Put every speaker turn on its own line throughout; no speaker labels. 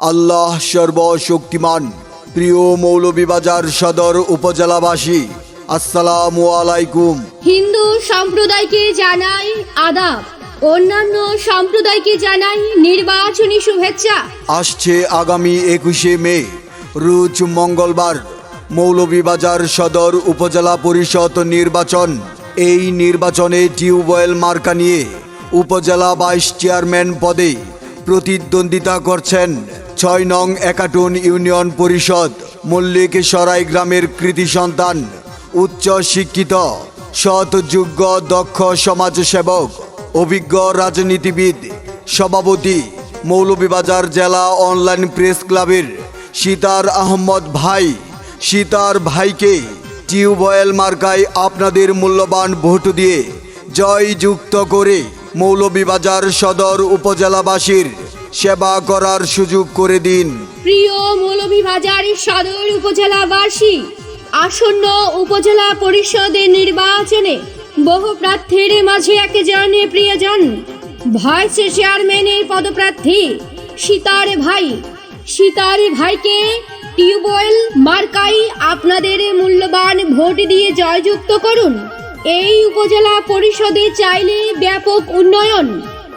আল্লাহ সর্বশক্তিমান প্রিয় মৌলভীবাজার সদর উপজেলাবাসী আসসালামু আলাইকুম।
হিন্দু সম্প্রদায়কে জানাই আদাব অন্যান্য সম্প্রদায়কে জানাই নির্বাচনী শুভেচ্ছা।
আসছে আগামী একুশে মে রোজ মঙ্গলবার মৌলভীবাজার সদর উপজেলা পরিষদ নির্বাচন। এই নির্বাচনে টিউবওয়েল মার্কা নিয়ে উপজেলা ভাইস চেয়ারম্যান পদে প্রতিদ্বন্দ্বিতা করছেন ছয় নং একাটুন ইউনিয়ন পরিষদ, মল্লিক সরাই গ্রামের কৃতি সন্তান, উচ্চ শিক্ষিত সৎ যোগ্য দক্ষ সমাজসেবক, অভিজ্ঞ রাজনীতিবিদ, সভাপতি, মৌলভীবাজার জেলা অনলাইন প্রেস ক্লাবের সীতার আহমদ ভাই। সীতার ভাইকে টিউবওয়েল মার্কায় আপনাদের মূল্যবান ভোট দিয়ে জয় যুক্ত করে মৌলভীবাজার সদর উপজেলাবাসীর সেবা করার সুযোগ করে দিন।
প্রিয় মৌলভীবাজার সদর উপজেলাবাসী আসন্ন উপজেলা পরিষদের নির্বাচনে বহু প্রার্থীর মাঝে একজন প্রিয়জন। ভাইস চেয়ারম্যানের পদপ্রার্থী সীতার ভাই। সীতার ভাইকে টিউবওয়েল মার্কাই আপনাদের মূল্যবান ভোট দিয়ে জয়যুক্ত করুন। এই উপজেলা পরিষদে চাইলে ব্যাপক উন্নয়ন,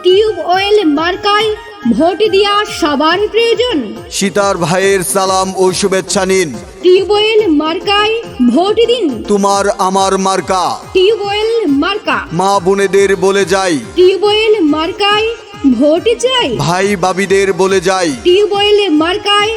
টিউবওয়েল মার্কায় ভোট দেওয়া সবার প্রয়োজন।
সীতার ভাইয়ের সালাম ও শুভেচ্ছা নিন।
টিউবওয়েল মার্কায় ভোট দিন।
তোমার আমার মার্কা।
টিউবওয়েল মার্কা।
মা বোনেদের বলে যাই।
টিউবওয়েল মার্কায় ভোট চাই।
ভাই বাবিদের বলে যাই।
টিউবওয়েল মার্কায়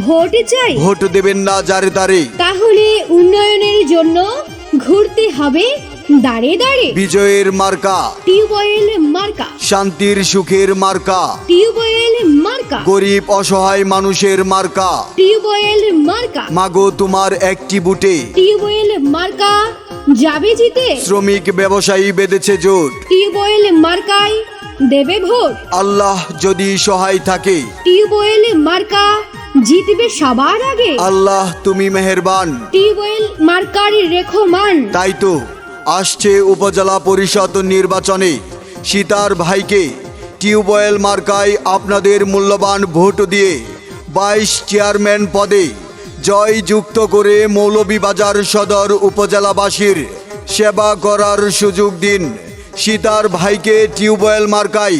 ভোট চাই।
ভোট দেবেন না যারে তারে
তাহলে উন্নয়নের জন্য ঘুরতে হবে দাঁড়ে দাঁড়ে।
বিজয়ের মার্কা।
টিউবওয়েল মার্কা।
শান্তির সুখের মার্কা।
টিউবওয়েল মার্কা।
গরিব অসহায় মানুষের মার্কা।
টিউবওয়েল মার্কা।
মাগো তোমার একটি বুটে।
টিউবওয়েল মার্কা। যাবে জিতে।
শ্রমিক ব্যবসায়ী বেঁধেছে জোট।
টিউবওয়েল মার্কায় দেবে ভোট।
আল্লাহ যদি সহায় থাকে।
টিউবওয়েল মার্কা জিতবে সবার আগে।
আল্লাহ তুমি মেহেরবান।
টিউবওয়েল মার্কার রেখো মান।
তাই তো। আসছে উপজেলা পরিষদ নির্বাচনে। সীতার ভাইকে টিউবওয়েল মার্কায় আপনাদের মূল্যবান ভোট দিয়ে বাইশ চেয়ারম্যান পদে জয় যুক্ত করে মৌলভীবাজার সদর উপজেলাবাসীর সেবা করার সুযোগ দিন। সীতার ভাইকে টিউবওয়েল মার্কায়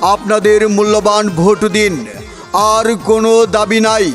আপনাদের মূল্যবান ভোট দিন। আর কোনো দাবি নাই।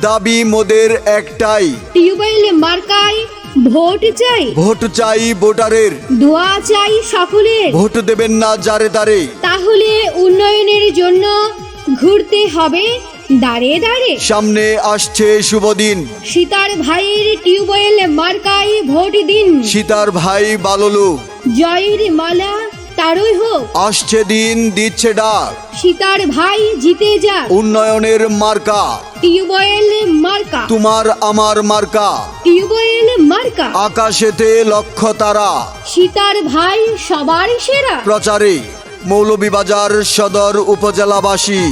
দাবি মোদের একটাই।
টিউবওয়েল মার্কায় ভোট চাই।
ভোট চাই ভোটারের।
দোয়া চাই সকলের।
ভোট দেবেন না যারে তারে।
তাহলে উন্নয়নের জন্য ঘুরতে হবে দাঁড়ে দাঁড়ে।
সামনে আসছে শুভ দিন।
সীতার ভাইয়ের টিউবওয়েল মার্কায় ভোট দিন।
সীতার ভাই বাললু।
জয়ের মালা তারই হোক।
আসছে দিন দিচ্ছে ডাক।
সীতার ভাই জিতে যাক।
উন্নয়নের মার্কা।
টিউবওয়েল মার্কা।
তোমার আমার মার্কা।
টিউবওয়েল মার্কা।
আকাশেতে লক্ষ্য তারা।
সীতার ভাই সবার সেরা।
প্রচারে মৌলভীবাজার সদর উপজেলাবাসী।